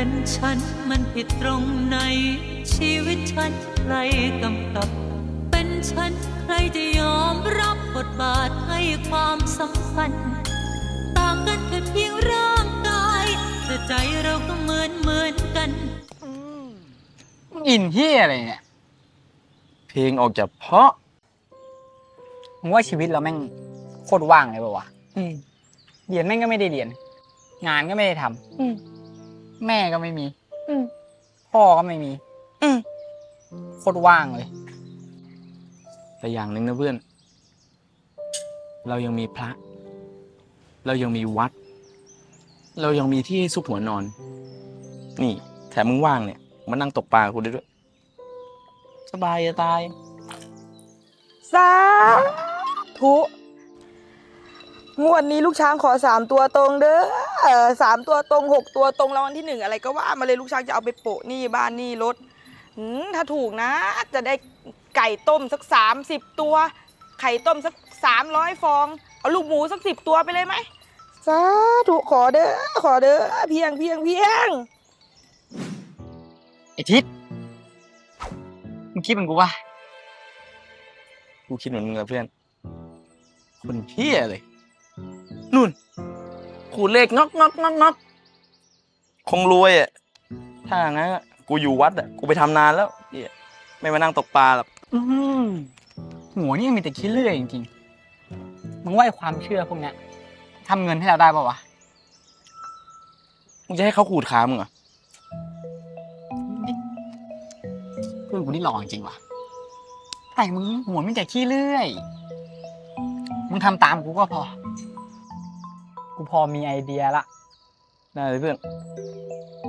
เป็นฉันมันผิดตรงไหน ชีวิตฉันใครกำกับ เป็นฉันใครจะยอมรับบทบาทให้ความสำคัญ ต่างกันแค่เพียงร่างกาย แต่ใจเราก็เหมือนเหมือนกัน อินที่อะไรเนี่ย เพลงออกจากเพราะมึงว่าชีวิตเราแม่งโคตรว่างเลยป่าวะเรียนแม่งก็ไม่ได้เรียน งานก็ไม่ได้ทำ แม่ก็ไม่มี อืม พ่อก็ไม่มีอืม โคตรว่างเลย แต่อย่างหนึ่งนะเพื่อน เรายังมีพระ เรายังมีวัด เรายังมีที่ให้ซุกหัวนอน นี่ แถมมึงว่างเนี่ยมานั่งตกปลากับกูได้ด้วย สบายจะตาย สาธุงวดนี้ลูกช้างขอสามตัวตรงเด้อ เออสามตัวตรงหกตัวตรงรางวัลที่หนึ่งอะไรก็ว่ามาเลยลูกช้างจะเอาไปโปะหนี่บ้านหนี่รถหืมถ้าถูกนะ จะได้ไก่ต้มสักสามสิบตัว ไข่ต้มสักสามร้อยฟอง เอาลูกหมูสักสิบตัวไปเลยไหมสาธุขอเด้อขอเด้อเพียงเพียงเพียงไอทิศมึงคิดเหมือนกูว่ากูคิดเหมือนมึงอะเพื่อนคนเพี้ยเลย ขูดเลขงอกงอกงอกงอกคงรวยอะถ้างั้นอะกูอยู่วัดอะกูไปทำนานแล้วเหี้ยไม่มานั่งตกปลาหรอกอืมหัวนี่ยังมีแต่คิดเรื่อยจริงๆ มึงว่าไอ้ความเชื่อพวกเนี้ยทำเงินให้เราได้ป่าวะ มึงจะให้เขาขูดขามึงเหรอเพื่อนกูนี่หล่อจริงว่ะ แต่มึงหัวมีแต่ขี้เลื่อย มึงทำตามกูก็พอ กูพอมีไอเดียละ ได้เลยเพื่อน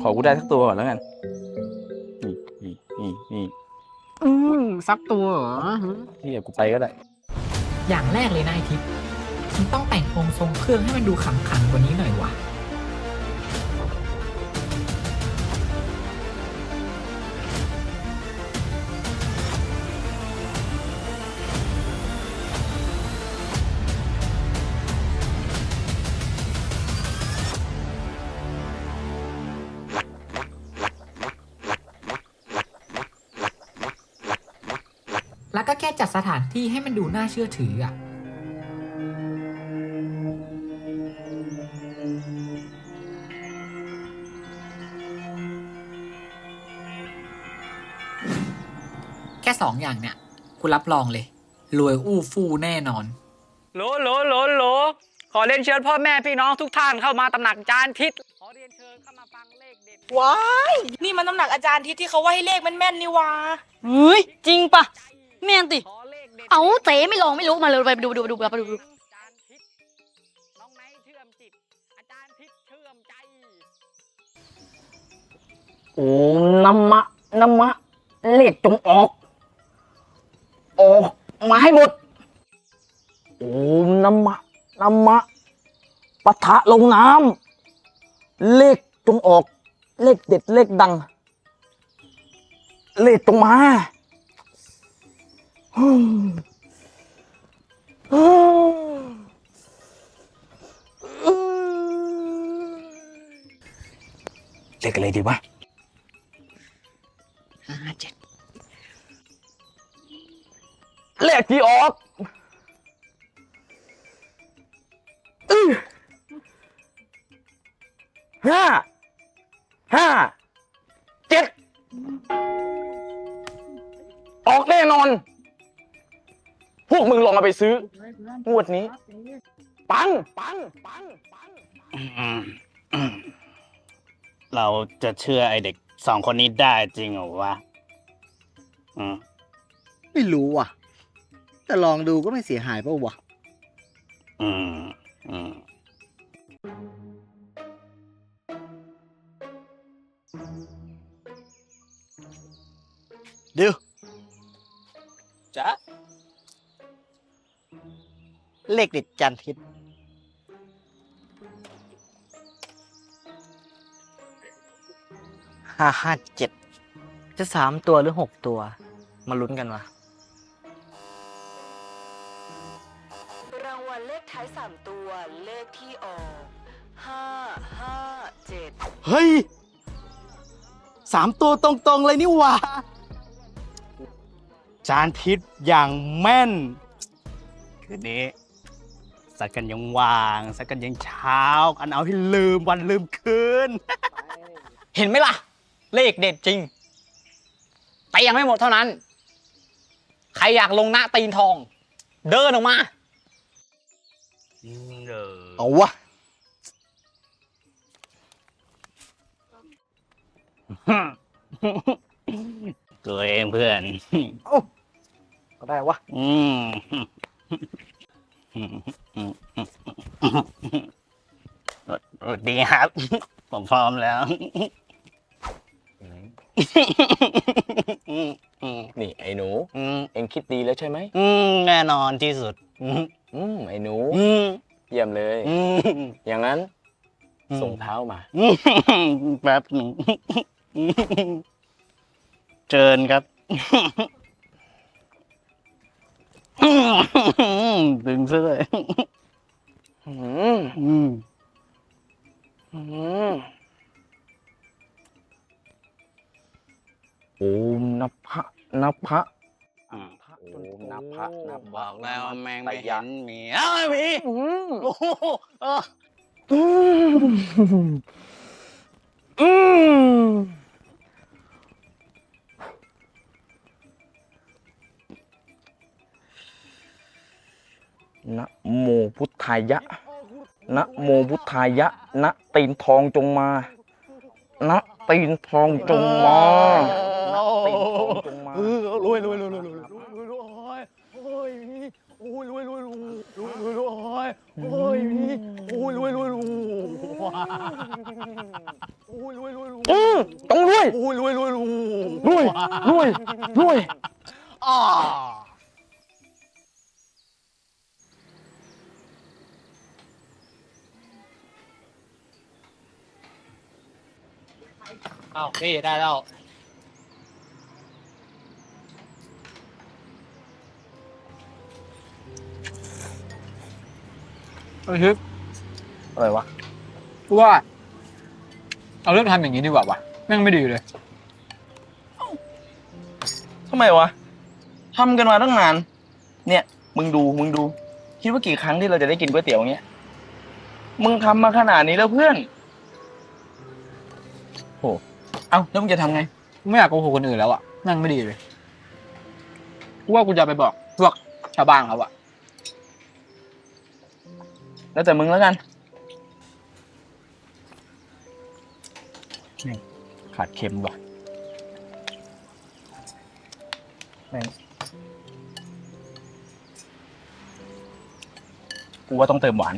ขอกูได้สักตัวก่อนแล้วกัน นี่นี่นี่นี่อืมซับตัวเหรอที่กูไปก็ได้ อย่างแรกเลยนะไอทิพย์มันต้องแต่งองค์ทรงเครื่องให้มันดูขำขันกว่านี้หน่อยวะ แล้วก็แค่จัดสถานที่ให้มันดูน่าเชื่อถืออะแค่สองอย่างเนี่ยกูรับรองเลย รวยอู้ฟู่แน่นอน โหลโหลโหลโหลขอเรียนเชิญพ่อแม่พี่น้องทุกท่านเข้ามาตำหนักจานทิศ ขอเรียนเชิญเข้ามาฟังเลขเด็ด ว้าย นี่มันน้ำหนักอาจารย์ทิศที่เขาว่าให้เลขแม่นๆนี่วะเฮ้ย จริงปะ แม่นติขอเลขเด็ดเอาเจ๊ไม่ลองไม่รู้มาเลยไปดูดูดูไปดูดูจานทิศน้องไนเชื่อมจิต อาจารย์ทิศเชื่อมใจ โอ้น้ำมะน้ำมะ เลขจงออก ออกมาให้หมด โอ้น้ำมะน้ำมะปะทะลงน้ำเลขจงออก เลขเด็ดเลขดัง เลขจงมา ฮึ่มฮึ่มฮึ่มเลขอะไรดีวะห้าเจ็ดเลขที่ออกอื้อห้าห้าเจ็ดออกแน่นอนพ วกมึงลองเอาไปซื้องวดนี้ ปัง ปัง ปัง ปังอืมอืมเราจะเชื่อไอเด็กสองคนนี้ได้จริงเหรอวะอืมไม่รู้ว่ะ แต่ลองดูก็ไม่เสียหายเปล่าวะ อืมอืมดิว เลขเด็ดจันทิศห้าห้าเจ็ดจะสามตัวหรือหกตัว มาลุ้นกันวะรางวัลเลขท้ายสามตัวเลขที่ออกห้าห้าเจ็ดเฮ้ยสามตัวตรงๆเลยนี่หว่าจานทิศอย่างแม่น คืนนี้ สักกันยังวางสักกันยังเช้ากันเอาให้ลืมวันลืมคืน เห็นไหมล่ะ เลขเด็ดจริง แต่ยังไม่หมดเท่านั้น ใครอยากลงหน้าตีนทอง เดินออกมาเอาวะตัวเองเพื่อน ก็ได้วะ อืม ดีครับ ผมพร้อมแล้ว นี่ไอ้หนูอืมเองคิดดีแล้วใช่ไหม อืมแน่นอนที่สุด อืมอืมไอ้หนูอืมเยี่ยมเลยอืมอย่างนั้นอืมส่งเท้ามาอืมแป๊บหนึ่งเชิญครับ ดึงซะเลยอืมอืมอืมโอมนัพะนัพะอืมโอมนัพะนัพะบอกแล้วแมงไม่ตะเห็ยะนหมีอ้าวหมีโอ้โหเอออืม นะโมพุทธายะนะโมพุทธายะนะตีนทองจงมานะตีนทองจงมานะตีนทองจงมารวยรวยรวยรวยรวยรวยโอ้ยโอ้ยรวยรวยรวยรวยรวยรวยโอ้ยโอ้ยรวยรวยรวยโอ้ยรวยรวยรวยต้องรวยโอ้ยรวยรวยรวยรวยรวยรวย อ้าวนี่ได้แล้ว เฮ้ยฮึบอะไรวะ กูว่า เอาเริ่มทำอย่างนี้ดีกว่าวะแม่งไม่ดีเลย ทำไมวะ ทำกันมาตั้งนาน เนี่ย มึงดู มึงดู คิดว่ากี่ครั้งที่เราจะได้กินก๋วยเตี๋ยวเงี้ย มึงทำมาขนาดนี้แล้วเพื่อน โหเอ้าแล้วมึงจะทำไงไม่อยากโกหกคนอื่นแล้วอะแม่งไม่ดีเลยกูว่ากูจะไปบอกพวกชาวบ้านเขาอะแล้วแต่มึงแล้วกัน ขาดเค็มว่ะแม่งกูว่าต้องเติมหวาน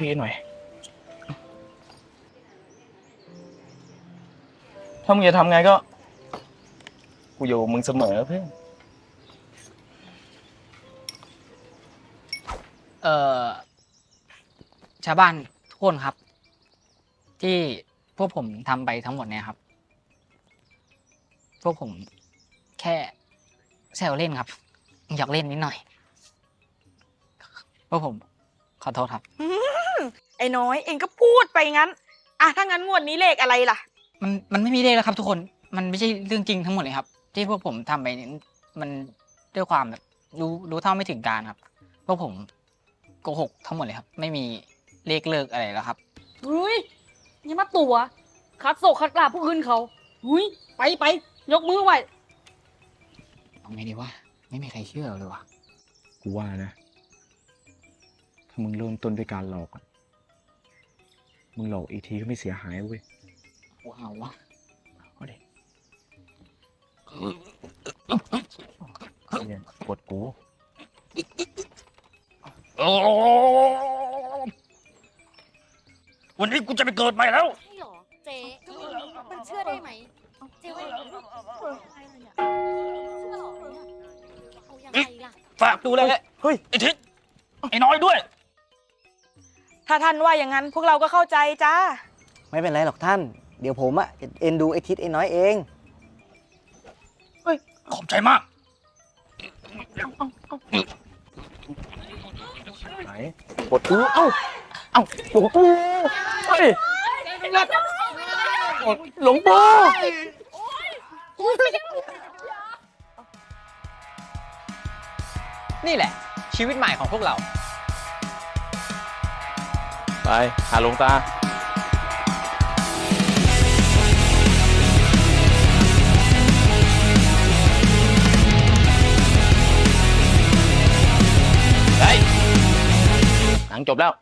พี่หน่อย ถ้ามึงจะทำไงก็ กูอยู่มึงเสมอเพื่อน เอ่อ ชาวบ้านทุกคนครับ ที่พวกผมทำไปทั้งหมดเนี่ยครับ พวกผมแค่แซวเล่นครับ อยากเล่นนิดหน่อย พวกผมขอโทษครับ ไอ้น้อยเองก็พูดไปงั้น อะถ้างั้นงวดนี้เลขอะไรล่ะ มันมันไม่มีเลขแล้วครับ ทุกคนมันไม่ใช่เรื่องจริงทั้งหมดเลยครับ ที่พวกผมทำไปเนี่ยมันด้วยความแบบรู้รู้เท่าไม่ถึงการครับพวกผมโกหกทั้งหมดเลยครับ ไม่มีเลขเลิกอะไรแล้วครับ อุ้ยอย่ามาตัว คัดโศกคัดกลาบผู้อื่นเขาอุ้ยไปไปยกมือไหวเอาไงดีวะไม่มีใครเชื่อเลยวะกูว่านะ ถ้ามึงเริ่มต้นด้วยการหลอกอะ มึงหลอกอีกทีก็ไม่เสียหายเว้ยกูเอาวะเอาดิเนี่ยกดกูวันนี้กูจะไปเกิดใหม่แล้ว ใช่หรอเจ๊มันเชื่อได้ไหมเจ๊ว่าอะไรเนี่ยเชื่อหรอเนี่ยเอายังไงล่ะ ฝากดูเลยเฮ้ย ไอ้ทิศไอ้น้อยด้วย ถ้าท่านว่าอย่างนั้นพวกเราก็เข้าใจจ้า ไม่เป็นไรหรอกท่าน เดี๋ยวผมอะจะเอ็นดูไอทิศไอ้น้อยเอง ขอบใจมากไหนปวดกูเอ้า เอ้าหลวงปู่เฮ้ยหลวงปู่นี่แหละ ชีวิตใหม่ของพวกเรา ไปหาลงตาหนังจบแล้ว